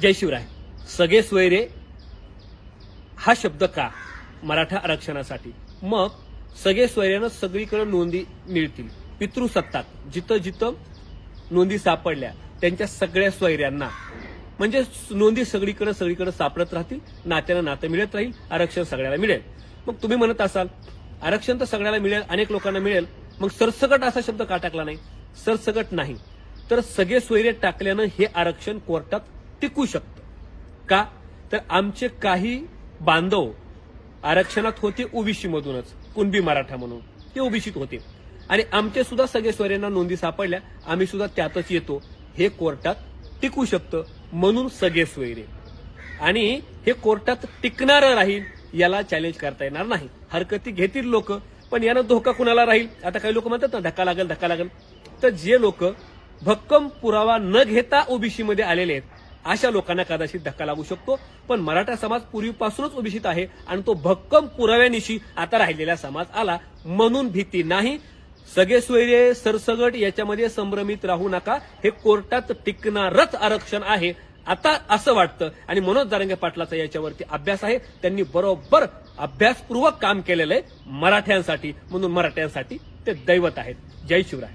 जय शिवराय. सगळे सोयरे हा शब्द का मराठा आरक्षणासाठी? मग सगळे सोयऱ्यानं सगळीकडे नोंदी मिळतील. पितृसत्ताक जिथं जिथं नोंदी सापडल्या त्यांच्या सगळ्या सोयऱ्यांना. म्हणजे नोंदी सगळीकडे सगळीकडे सापडत राहतील नात्यानं नातं मिळत राहील आरक्षण सगळ्याला मिळेल. मग तुम्ही म्हणत असाल आरक्षण तर सगळ्याला मिळेल अनेक लोकांना मिळेल मग सरसकट असा शब्द का टाकला नाही? सरसकट नाही. तर सगळे सोयरे टाकल्यानं हे आरक्षण कोर्टात टिकू शकतं. का? तर आमचे काही बांधव आरक्षणात होते ओबीसी मधूनच कुणबी मराठा म्हणून. ते ओबीसीत होते. आणि आमचे सुद्धा सगळे सोयऱ्यांना नोंदी सापडल्या. आम्ही सुद्धा त्यातच येतो. हे कोर्टात टिकू शकतं म्हणून सगळे सोयरे. आणि हे कोर्टात टिकणारं राहील याला चॅलेंज करता येणार नाही. हरकती घेतील लोक पण यानं धोका कुणाला राहील? आता काही लोक म्हणतात ना धक्का लागेल धक्का लागेल. तर जे लोक भक्कम पुरावा न घेता ओबीसी मध्ये आलेले आहेत अशा लोकांना कदाचित धक्का लागू शकतो. पण मराठा समाज पूर्वीपासूनच उभिषित आहे आणि तो भक्कम पुराव्यानिशी आता राहिलेला समाज आला म्हणून भीती नाही. सगळे सोयरे सरसगट याच्यामध्ये संभ्रमित राहू नका. हे कोर्टात टिकणारच आरक्षण आहे. आता असं वाटतं. आणि मनोज दारंगे पाटलाचा याच्यावरती अभ्यास आहे. त्यांनी बरोबर अभ्यासपूर्वक काम केलेलं आहे मराठ्यांसाठी म्हणून मराठ्यांसाठी ते दैवत आहेत. जय शिवराय.